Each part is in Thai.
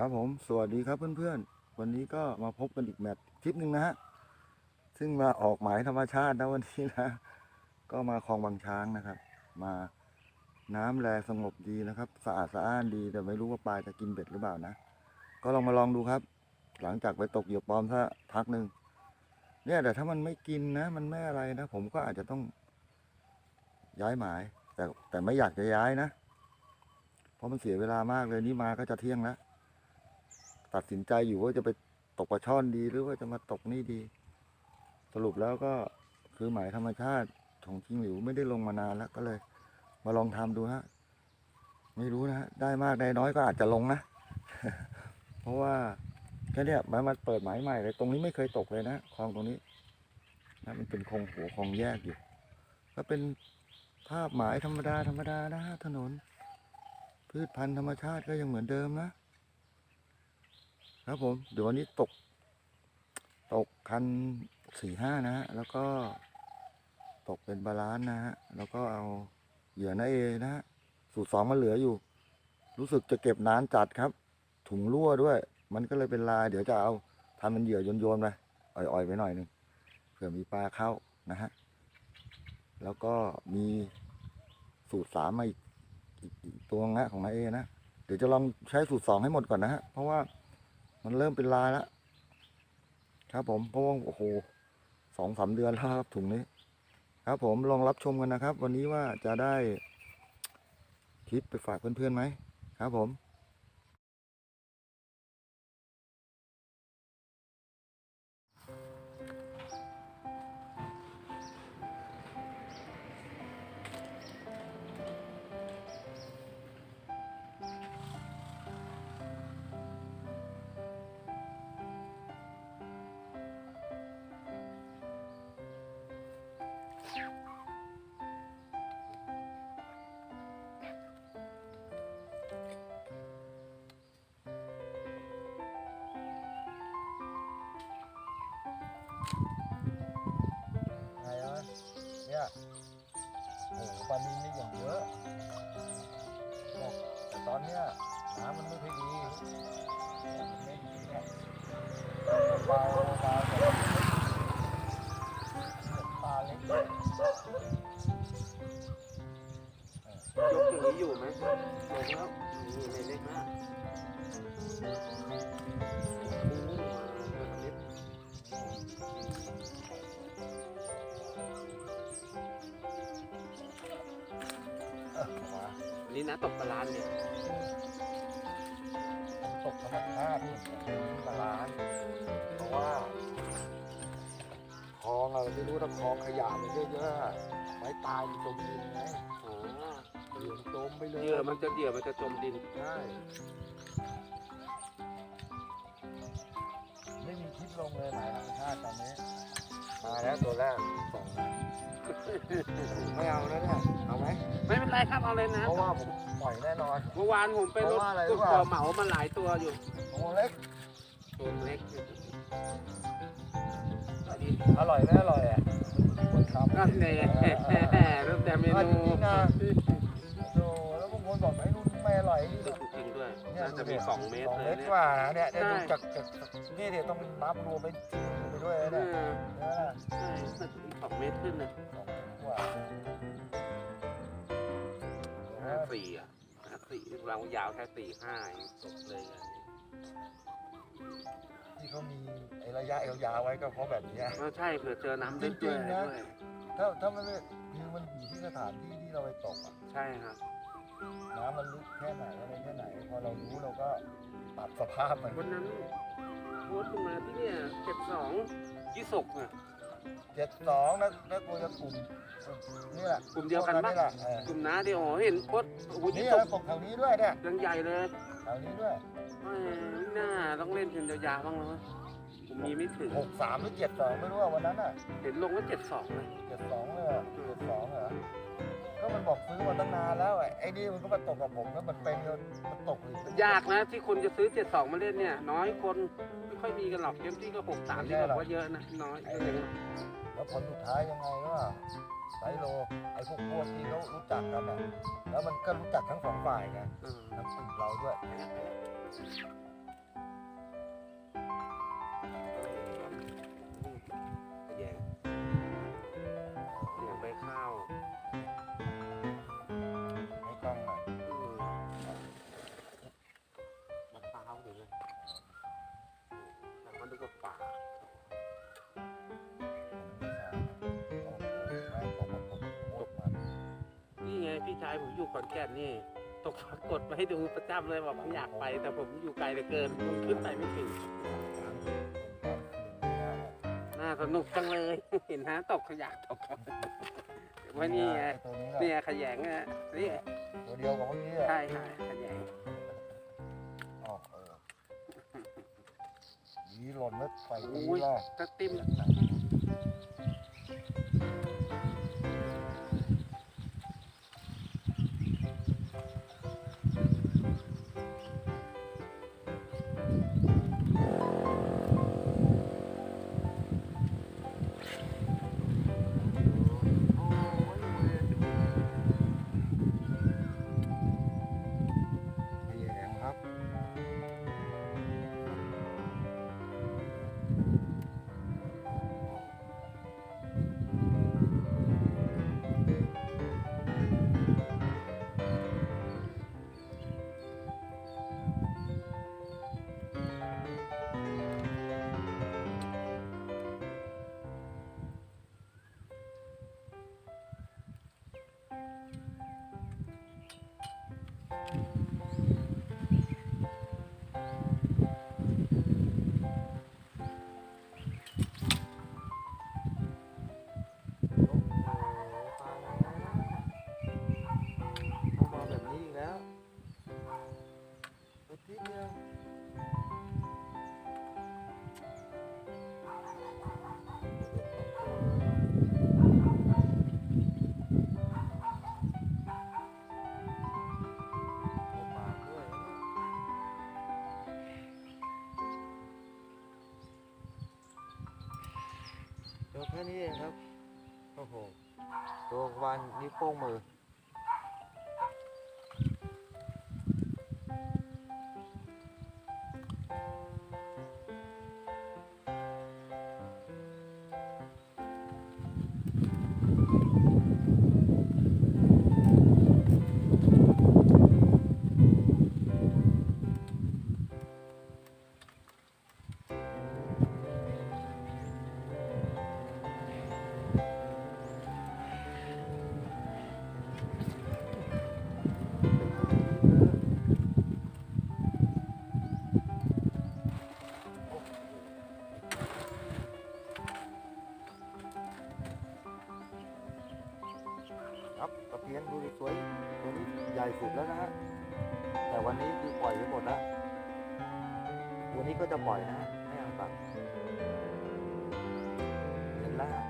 ครับผม สวัสดีครับเพื่อนๆ วันนี้ก็มาพบกันอีกแมตช์ทริปหนึ่งนะฮะ ซึ่งมาออกหมายธรรมชาตินะวันนี้นะ ก็มาคลองบางช้างนะครับ มาน้ำแลสงบดีนะครับ สะอาดสะอ้านดี แต่ไม่รู้ว่าปลาจะกินเบ็ดหรือเปล่านะ ก็ลองมาลองดูครับ หลังจากไปตกเหยื่อปลอมซะพักหนึ่งเนี่ยแต่ถ้ามันไม่กินนะ มันไม่อะไรนะ ผมก็อาจจะต้องย้ายหมาย แต่แต่ไม่อยากจะย้ายนะ เพราะมันเสียเวลามากเลยนี่มาก็จะเที่ยงแล้ว ตัดสินใจอยู่ว่าจะไปตกปลาช่อนดีหรือว่าจะมาตกนี่ดี สรุปแล้วก็คือหมายธรรมชาติของทิงหลิวไม่ได้ลงมานานแล้วก็เลย มาลองทำดูฮะไม่รู้นะได้มากได้น้อยก็อาจจะลงนะ เพราะว่าแค่เนี้มันมาเปิดหมายใหม่เลยตรงนี้ไม่เคยตกเลยนะคลองตรงนี้นะมันเป็นคลองหัวคลองแยกอยู่ก็เป็นภาพหมายธรรมดาธรรมดานะถนน พืชพันธุ์ธรรมชาติก็ยังเหมือนเดิมนะ ครับผม เดี๋ยววันนี้ตก ตกคันสี่ห้านะฮะ แล้วก็ตกเป็นบาลานนะฮะ แล้วก็เอาเหยื่อนาเอนะฮะ สูตรสองมาเหลืออยู่ รู้สึกจะเก็บนานจัดครับ ถุงรั่วด้วย มันก็เลยเป็นลาย เดี๋ยวจะเอาทำเป็นเหยื่อโยนๆไปอ่อยๆไปหน่อยหนึ่งเผื่อมีปลาเข้านะฮะ แล้วก็มีสูตรสามมาอีกตัวนะของนายเอนะ เดี๋ยวจะลองใช้สูตรสองให้หมดก่อนนะฮะ เพราะว่า มันเริ่มเป็นลายแล้วครับผมเพราะว่าโอ้โหสองสามเดือนแล้วครับถุงนี้ ครับผมลองรับชมกันนะครับ วันนี้ว่าจะได้คลิปไปฝากเพื่อนๆไหมครับผม อนเนี้ยน้ำมันไม่ค่อยดีปลาปลาปลาเล็กยกอย่างนี้อยู่ไหมยกแล้วนี่ไม่เล็กมาก นี่นะตกปลาลานเนี่ยตกธรรมชาตินี่ปลาล้านเพราะว่าคลองอะไม่รู้ถ้าคลองขยะมันเยอะๆอะไม้ตายมันจมดินไงอ๋อเหลืองจมไปเลยเหยื่อมันจะเหยื่อมันจะจมดินใช่ไม่มีคลิปลงเลยหมายธรรมชาติตอนนี้ มาแล้วตัวแรกสองนะไม่เอาแล้วเนี่ยเอาไหมไม่เป็นไรครับเอาเลยนะเพราะว่าผมปล่อยแน่นอน เมื่อวานผมไปรถเพราะว่าอะไรรู้ตุ๊กเปล่าตัวเหมามันหลายตัวอยู่ตัวเล็กตัวเล็กอร่อยไหมอร่อยอะคนทำนั่นเนี่ยเริ่มแต่เมอะนูจริงๆนะโอ้แล้วบางคนบอกไม่รู้ไม่อร่อยนี่ตึกจริงด้วยเนี่ยน่าจะมีสองเมตรสองเลเมยตรเนี่ยกว่านะเนี่ยได้ดูใช่จากจากจากนี่เดี๋ยวต้องนับรวมไปจริงไป ด้วยเอนะเนี่ยอเออใช่น่าจะมีสองเมตรขึ้นนะสองเมตรกว่าห้าสี่อะห้าสี่เรายาวแค่สี่ห้ายังจบเลยอะที่เขามีไอ้ระยะยาวๆไว้ก็เพราะแบบเนี้ย ก็ใช่เผื่อเจอน้ำลึกด้วยจริงๆนะ ด้วยถ้าถ้าไม่ได้คือมันอยู่ที่สถานที่ที่เราไปตกอะใช่ครับ น้ำมันลึกแค่ไหนอะไรแค่ไหน พอเรารู้เราก็ปรับสภาพมันวันนั้น โพสต์ขึ้นมาที่เนี่ยเจ็ดสองยี่สกอะ เจ็ดสองนะแล้วกูจะกลุ่มนี่แหละกลุ่มเดียวกันพปะแหละเออกลุ่มน้าเดียวโอ้โหเห็นโพสต์โอ้โหนี่ยี่แหสละกตกแถวนี้ด้วยเนี่ยยังใหญ่เลยแถวนี้ด้วยแหมหน้าต้องเล่นเป็นยาวๆบ้างแล้วมั้ยผมมีไม่ถึงหกสามหรือเจ็ดสองไม่รู้ว่าวันนั้นอะเห็นลงว่าเจ็ดสองเลย เจ็ดสองเลยเจ็ดสองเหรอ็มันบอกซื้อมาตั้งนานแล้วไอ้นี่มันก็มาตกกับผมแล้วมันเป็นแล้มันตกอีกยากนะที่คนจะซื้อเจ็ดสองมาเล่นเนี่ย น้อยคนไม่ค่อยมีกันหรอกเกมที่ก็ผมสามที่ก็เยอะนะน้อยเยอะแล้วผลสุดท้ายยังไงวะาไซโลไอ้พวกพวกที่เขารู้จักกันอะแล้วมันก็รู้จักทั้งสองฝ่ายไงทั้งกลุ่มเราด้วย ผมอยู่ขอนแก่นนี่ตกปรากฏมาให้ดูประจำเลยบอกผมอยากไป แต่ผมอยู่ไกลเหลือเกินผมขึ้นไปไม่ถึงน่าสนุกจังเลย เห็นฮะตกขยะตกว่านี่ไงตัวนี้เนี่ยขยงอะนี่ตัวเดียวกับเมื่อกี้อะใช่ใช่ขยงอ๋อเออนี่หล่นแล้วใส่ตีโอ้ยล่ะก็ติ้ม แค่นี้เองครับ โอ้โห ตัววันนิ้วโป้งมือ ครับตะเพียนดูสวยตัวนี้ใหญ่สุดแล้วนะฮะแต่วันนี้คือปล่อยไปหมดแล้วตัวนี้ก็จะปล่อยนะฮะให้เอาตัดเห็นแล้ว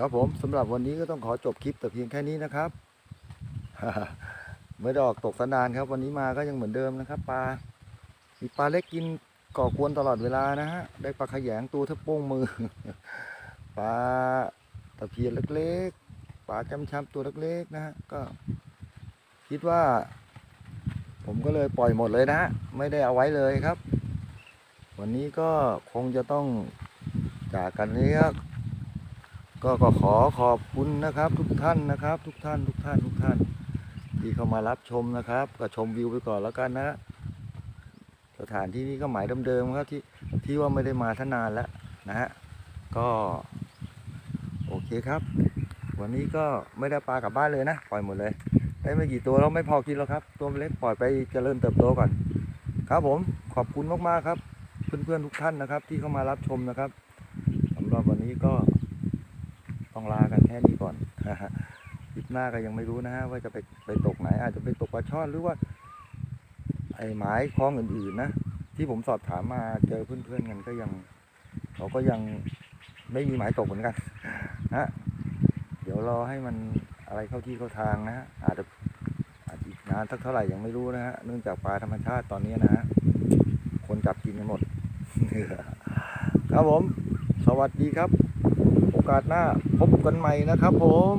ครับผมสำหรับวันนี้ก็ต้องขอจบคลิปแต่เพียงแค่นี้นะครับไม่ได้อกตกสนานครับ วันนี้มาก็ยังเหมือนเดิมนะครับปลามีปลาเล็กกินก่อกวนตลอดเวลานะฮะได้ปลาขยงตัวเท่าโป้งมือปลาตะเพียนเล็กๆปลาจำช้ำตัวเล็กๆนะฮะก็คิดว่า ผมก็เลยปล่อยหมดเลยนะฮะไม่ได้เอาไว้เลยครับ วันนี้ก็คงจะต้องจากกันนี้ครับ ก็ก็ขอขอบคุณนะครับ ทุกท่านนะครับ ทุกท่านทุกท่านทุกท่าน ที่เข้ามารับชมนะครับ ก็ชมวิวไปก่อนแล้วกันนะสถานที่นี้ก็หมายเดิมๆครับที่ที่ว่าไม่ได้มาท่านานแล้วนะฮะก็โอเคครับ วันนี้ก็ไม่ได้ปลากลับบ้านเลยนะปล่อยหมดเลยได้ไม่กี่ตัวแล้วไม่พอกินแล้วครับ ตัวเล็กปล่อยไปเจริญเติบโตก่อน ครับผมขอบคุณมากๆครับ เพื่อนๆทุกท่านนะครับ ที่เข้ามารับชมนะครับสำหรับวันนี้ก็ ต้องลากันแค่นี้ก่อนคลิปหน้าก็ยังไม่รู้นะฮะว่าจะไปไปตกไหน อาจจะไปตกปลาช่อนหรือว่า ไอ้หมายคล้องอื่นๆนะที่ผมสอบถามมาเจอเพื่อนๆกันก็ยังเขาก็ยังไม่มีหมายตกเหมือนกันนะเดี๋ยวรอให้มันอะไรเข้าที่เข้าทางนะฮะอาจจะอาจจะอีกนานสักเท่าไหร่ยังไม่รู้นะฮะเนื่องจากปลาธรรมชาติตอนนี้นะฮะคนจับกินกันหมดครับผม สวัสดีครับโอกาสหน้าพบกันใหม่นะครับผม